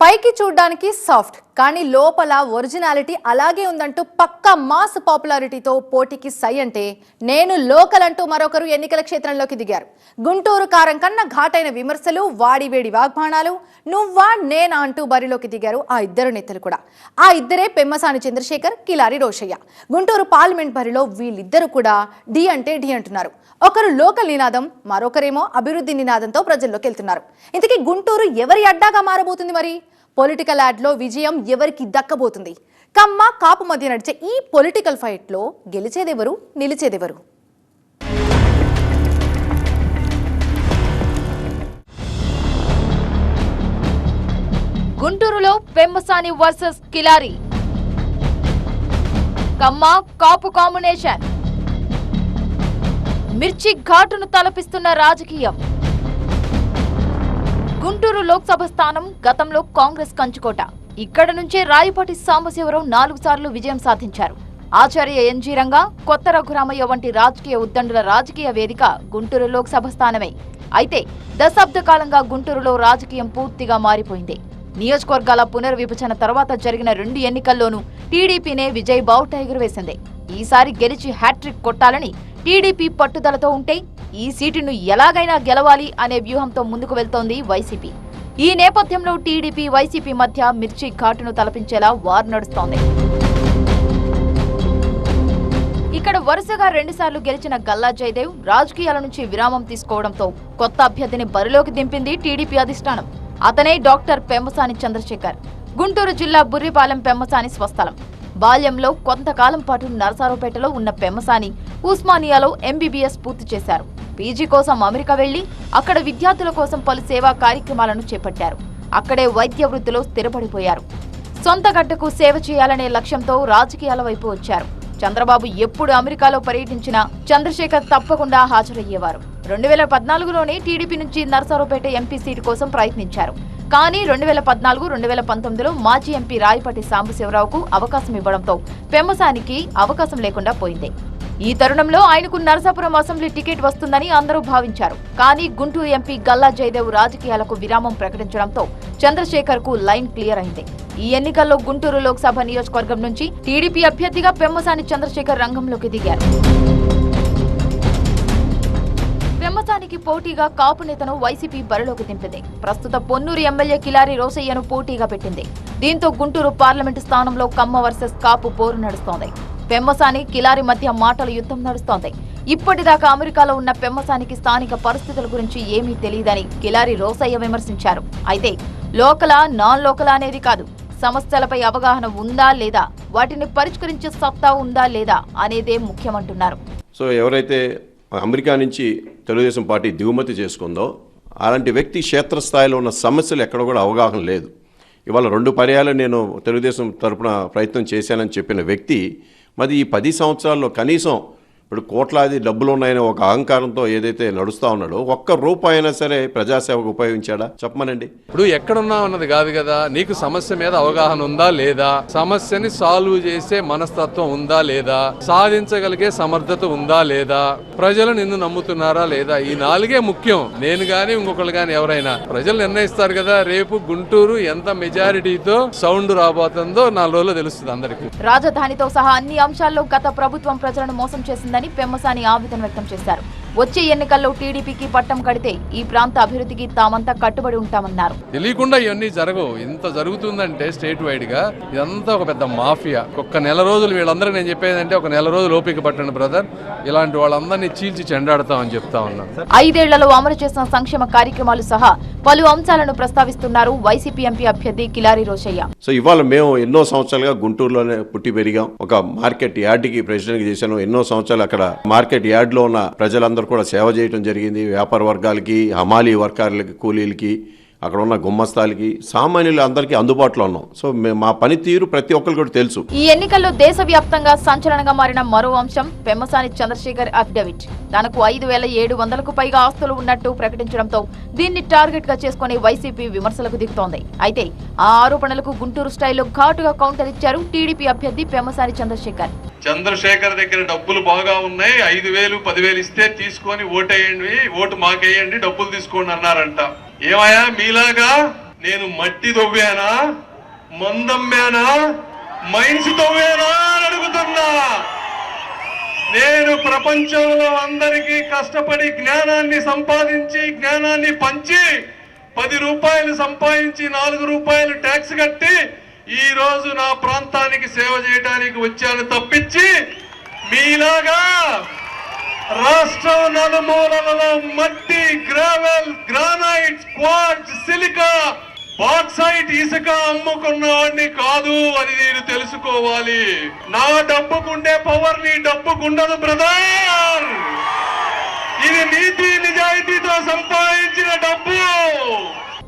పైకి చూడ్డానికి సాఫ్ట్. కానీ లోపల ఒరిజినాలిటీ అలాగే ఉందంటూ పక్కా మాస్ పాపులారిటీతో పోటీకి సై అంటే నేను లోకల్ అంటూ మరొకరు ఎన్నికల క్షేత్రంలోకి దిగారు. గుంటూరు కారం కన్నా ఘాటైన విమర్శలు వాడివేడి వాగ్బాణాలు నువ్వా నేనా అంటూ బరిలోకి దిగారు ఆ ఇద్దరు నేతలు కూడా. ఆ ఇద్దరే పెమ్మసాని చంద్రశేఖర్ కిలారి రోషయ్య. గుంటూరు పార్లమెంట్ బరిలో వీళ్ళిద్దరూ కూడా డి అంటే డి అంటున్నారు. ఒకరు లోకల్ నినాదం మరొకరేమో అభివృద్ధి నినాదంతో ప్రజల్లోకి వెళ్తున్నారు. ఇంతకీ గుంటూరు ఎవరి అడ్డాగా మారబోతుంది మరి? పొలిటికల్ యాడ్లో విజయం ఎవరికి దక్కబోతుంది? కమ్మ కాపు మధ్య నడిచే ఈ పొలిటికల్ ఫైట్లో గెలిచేదెవరు? నిలిచేదెవరు? గుంటూరులో పెమ్మసాని వర్సెస్ కిలారి. కమ్మ కాపు కాంబినేషన్. మిర్చి ఘాటును తలపిస్తున్న రాజకీయం. గుంటూరు లోక్సభ స్థానం గతంలో కాంగ్రెస్ కంచుకోట. ఇక్కడ నుంచే రాయపాటి సాంబశివరావు నాలుగు సార్లు విజయం సాధించారు. ఆచార్య ఎన్జీ రంగా కొత్త రఘురామయ్య వంటి రాజకీయ ఉద్దండుల రాజకీయ వేదిక గుంటూరు లోక్సభ స్థానమే. అయితే దశాబ్ద కాలంగా గుంటూరులో రాజకీయం పూర్తిగా మారిపోయింది. నియోజకవర్గాల పునర్విభజన తర్వాత జరిగిన రెండు ఎన్నికల్లోనూ టీడీపీనే విజయ్ బావుట ఎగురవేసింది. ఈసారి గెలిచి హ్యాట్రిక్ కొట్టాలని టీడీపీ పట్టుదలతో ఉంటే ఈ సీటును ఎలాగైనా గెలవాలి అనే వ్యూహంతో ముందుకు వెళ్తోంది వైసీపీ. ఈ నేపథ్యంలో టీడీపీ వైసీపీ మధ్య మిర్చి ఘాటును తలపించేలా వార్ నడుస్తోంది. ఇక్కడ వరుసగా రెండుసార్లు గెలిచిన గల్లా జయదేవ్ రాజకీయాల నుంచి విరామం తీసుకోవడంతో కొత్త అభ్యర్థిని బరిలోకి దింపింది టీడీపీ అధిష్టానం. అతనే డాక్టర్ పెమ్మసాని చంద్రశేఖర్. గుంటూరు జిల్లా బుర్రిపాలెం పెమ్మసాని స్వస్థలం. బాల్యంలో కొంతకాలం పాటు నరసారావుపేటలో ఉన్న పెమ్మసాని ఉస్మానియాలో ఎంబీబీఎస్ పూర్తి చేశారు. పీజీ కోసం అమెరికా వెళ్ళి అక్కడ విద్యార్థుల కోసం పలు సేవా కార్యక్రమాలను చేపట్టారు. అక్కడే వైద్య వృత్తిలో స్థిరపడిపోయారు. సొంత గడ్డకు సేవ చేయాలనే లక్ష్యంతో రాజకీయాల వైపు వచ్చారు. చంద్రబాబు ఎప్పుడు అమెరికాలో పర్యటించినా చంద్రశేఖర్ తప్పకుండా హాజరయ్యేవారు. రెండు వేల పద్నాలుగులోనే టీడీపీ నుంచి నరసరావుపేట ఎంపీ సీటు కోసం ప్రయత్నించారు. కానీ రెండు వేల పద్నాలుగు రెండు వేల పంతొమ్మిదిలో మాజీ ఎంపీ రాయపాటి సాంబశివరావుకు అవకాశం ఇవ్వడంతో పెమ్మసానికి అవకాశం లేకుండా పోయింది. ఈ తరుణంలో ఆయనకు నరసాపురం అసెంబ్లీ టికెట్ వస్తుందని అందరూ భావించారు. కానీ గుంటూరు ఎంపీ గల్లా జయదేవ్ రాజకీయాలకు విరామం ప్రకటించడంతో చంద్రశేఖర్కు లైన్ క్లియర్ అయింది. ఈ ఎన్నికల్లో గుంటూరు లోక్సభ నియోజకవర్గం నుంచి టీడీపీ అభ్యర్థిగా పెమ్మసాని చంద్రశేఖర్ రంగంలోకి దిగారు. పెమ్మసానికి పోటీగా కాపు నేతను వైసీపీ బరిలోకి దింపింది. ప్రస్తుత పొన్నూరు ఎమ్మెల్యే కిలారి రోసయ్యను పోటీగా పెట్టింది. దీంతో గుంటూరు పార్లమెంటు స్థానంలో కమ్మ వర్సెస్ కాపు పోరు నడుస్తోంది. పెమ్మసాని కిలారి మధ్య మాటల యుద్ధం నడుస్తోంది. ఇప్పటిదాకా అమెరికాలో ఉన్న పెమ్మసానికి స్థానిక పరిస్థితుల గురించి ఏమీ తెలియదని కిలారి రోసయ్య విమర్శించారు. అయితే లోకల నాన్ లోకల అనేది కాదు. సమస్యలపై అవగాహన ఉందా లేదా? వాటిని పరిష్కరించే సత్తా ఉందా లేదా అనేదే ముఖ్యమంటున్నారు. సో ఎవరైతే అమెరికా నుంచి తెలుగుదేశం పార్టీ దిగుమతి చేసుకుందో అలాంటి వ్యక్తి క్షేత్రస్థాయిలో ఉన్న సమస్యలు ఎక్కడ కూడా అవగాహన లేదు. ఇవాళ రెండు పర్యాలు నేను తెలుగుదేశం తరపున ప్రయత్నం చేశానని చెప్పిన వ్యక్తి మరి ఈ పది సంవత్సరాల్లో కనీసం ఇప్పుడు కోట్లాది డబ్బులు ఉన్నాయని ఒక అహంకారంతో ఏదైతే నడుస్తా ఉన్నాడో ఒక్క రూపాయి అయినా సరే ప్రజాసేవకు ఉపయోగించాడా? చెప్పమనండి. ఇప్పుడు ఎక్కడున్నా అన్నది కాదు కదా. నీకు సమస్య మీద అవగాహన ఉందా లేదా? సమస్యని సాల్వ్ చేసే మనస్తత్వం ఉందా లేదా? సాధించగలిగే సమర్థత ఉందా లేదా? ప్రజలు నిన్ను నమ్ముతున్నారా లేదా? ఈ నాలుగే ముఖ్యం. నేను గాని ఇంకొకరు గాని ఎవరైనా. ప్రజలు నిర్ణయిస్తారు కదా రేపు గుంటూరు ఎంత మెజారిటీతో సౌండ్ రాబోతుందో నాలుగు రోజుల్లో తెలుస్తుంది అందరికీ. రాజధానితో సహా అన్ని అంశాల్లో గత ప్రభుత్వం ప్రజలను మోసం చేసిందని పెమ్మసాని ఆవేదన వ్యక్తం చేశారు వచ్చే ఎన్నికల్లో టీడీపీకి పట్టం కడితే ఈ ప్రాంత అభివృద్ధికి తామంతా కట్టుబడి ఉంటామన్నారు. తెలియకుండా ఇవన్నీ జరగవు. ఇంత జరుగుతుందంటే స్టేట్ వైడ్గా ఇదంతా ఒక పెద్ద మాఫియా. ఒక్క నెల రోజులు వీళ్ళందరూ నేను చెప్పేదంటే ఒక నెల రోజులు ఓపిక పట్టండి బ్రదర్ ఇలాంటి వాళ్ళందరినీ చీల్చి చెండాడతామని చెప్తా ఉన్నాను ఐదేళ్ళలో అమలు చేసిన సంక్షేమ కార్యక్రమాలు సహా పలు అంశాలను ప్రస్తావిస్తున్నారు వైసీపీ ఎంపీ అభ్యర్థి కిలారి రోషయ్య సో ఇవాళ మేము ఎన్నో సంవత్సరాలుగా గుంటూరులోనే పుట్టి పెరిగాం. ఒక మార్కెట్ యార్డ్కి ప్రెసిడెంట్కి చేశాను. ఎన్నో సంవత్సరాలు అక్కడ మార్కెట్ యార్డ్లో ఉన్న ప్రజలందరూ కూడా సేవ చేయడం జరిగింది. వ్యాపార వర్గాలకి హమాలీ వర్గాలకి కూలీలకి. అక్కడ ఉన్న గుమ్మస్తాలకి సామాన్యులు అందరికీ అందుబాటులో ఉన్నాం. సో మేము మా పనితీరు ప్రతి ఒక్కరికి కూడా తెలుసు. ఈ ఎన్నికల్లో దేశవ్యాప్తంగా సంచలనంగా మారిన మరో అంశం పెమ్మసాని చంద్రశేఖర్ అఫిడవిట్. తనకు ఐదు వేల ఏడు వందలకు పైగా ఆస్తులు ఉన్నట్టు ప్రకటించడంతో దీన్ని టార్గెట్గా చేసుకుని వైసీపీ విమర్శలకు దిగుతోంది. అయితే ఆ ఆరోపణలకు గుంటూరు స్టైల్లో ఘాటుగా కౌంటర్ ఇచ్చారు టీడీపీ అభ్యర్థి పెమ్మసాని చంద్రశేఖర్. చంద్రశేఖర్ దగ్గర డబ్బులు బాగా ఉన్నాయి. ఐదు వేలు పదివేలు ఇస్తే తీసుకొని ఓటేయండి ఓటు మాకేయండి డబ్బులు తీసుకోండి అన్నారంట. ఏమయ్యా మీలాగా నేను మట్టి తవ్వానా? మందమ్మానా మైన్స్ తవ్వానా అని అడుగుతున్నా. నేను ప్రపంచంలో అందరికీ కష్టపడి జ్ఞానాన్ని సంపాదించి జ్ఞానాన్ని పంచి పది రూపాయలు సంపాదించి నాలుగు రూపాయలు ట్యాక్స్ కట్టి ఈ రోజు నా ప్రాంతానికి సేవ చేయడానికి వచ్చాను తప్పించి మీలాగా రాష్ట్రం నలుమూలలలో మట్టి gravel granite quartz silica bauxite ఇసుక అమ్ముకున్న వాడిని కాదు అని నేను తెలుసుకోవాలి. నా డబ్బుకుండే పవర్ నీ డబ్బుకుండదు బ్రదర్! ఇది నీతి నిజాయితీతో సంపాదించిన డబ్బు!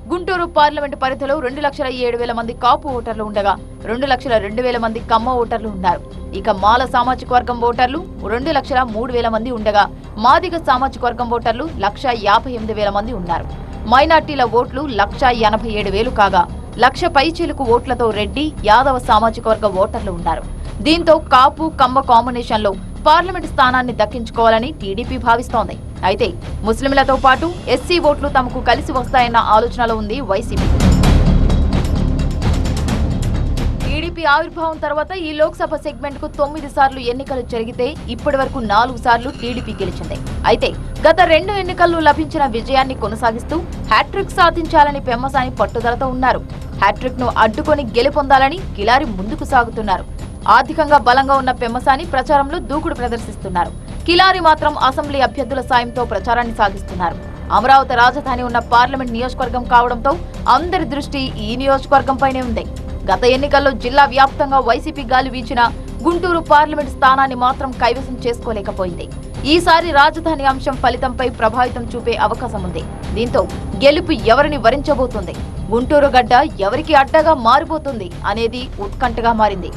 గుంటూరు పార్లమెంటు పరిధిలో రెండు లక్షల ఏడు వేల మంది కాపు ఓటర్లు ఉండగా రెండు లక్షల రెండు వేల మంది కమ్మ ఓటర్లు ఉన్నారు. ఇక మాల సామాజిక వర్గం ఓటర్లు రెండు లక్షల మూడు వేల మంది ఉండగా మాదిగ సామాజిక వర్గం ఓటర్లు లక్ష యాభై ఎనిమిది వేల మంది ఉన్నారు. మైనార్టీల ఓట్లు లక్ష ఎనభై ఏడు వేలు కాగా లక్ష పైచీలకు ఓట్లతో రెడ్డి యాదవ సామాజిక వర్గ ఓటర్లు ఉన్నారు. దీంతో కాపు కమ్మ కాంబినేషన్లో పార్లమెంట్ స్థానాన్ని దక్కించుకోవాలని టీడీపీ భావిస్తోంది. అయితే ముస్లింలతో పాటు ఎస్సీ ఓట్లు తమకు కలిసి వస్తాయన్న ఆలోచనలో ఉంది వైసీపీ. టీడీపీ ఆవిర్భావం తర్వాత ఈ లోక్సభ సెగ్మెంట్కు తొమ్మిది సార్లు ఎన్నికలు జరిగితే ఇప్పటి వరకు నాలుగు సార్లు టీడీపీ గెలిచింది. అయితే గత రెండు ఎన్నికల్లో లభించిన విజయాన్ని కొనసాగిస్తూ హ్యాట్రిక్ సాధించాలని పెమ్మసాని పట్టుదలతో ఉన్నారు. హ్యాట్రిక్ను అడ్డుకొని గెలుపొందాలని కిలారి ముందుకు సాగుతున్నారు. ఆర్థికంగా బలంగా ఉన్న పెమ్మసాని ప్రచారంలో దూకుడు ప్రదర్శిస్తున్నారు. కిలారి మాత్రం అసెంబ్లీ అభ్యర్థుల సాయంతో ప్రచారాన్ని సాగిస్తున్నారు. అమరావతి రాజధాని ఉన్న పార్లమెంట్ నియోజకవర్గం కావడంతో అందరి దృష్టి ఈ నియోజకవర్గంపైనే ఉంది. గత ఎన్నికల్లో జిల్లా వ్యాప్తంగా వైసీపీ గాలి వీచిన గుంటూరు పార్లమెంట్ స్థానాన్ని మాత్రం కైవసం చేసుకోలేకపోయింది. ఈసారి రాజధాని అంశం ఫలితంపై ప్రభావితం చూపే అవకాశం ఉంది. దీంతో గెలుపు ఎవరిని వరించబోతుంది? గుంటూరు గడ్డ ఎవరికి అడ్డగా మారిపోతుంది అనేది ఉత్కంఠగా మారింది.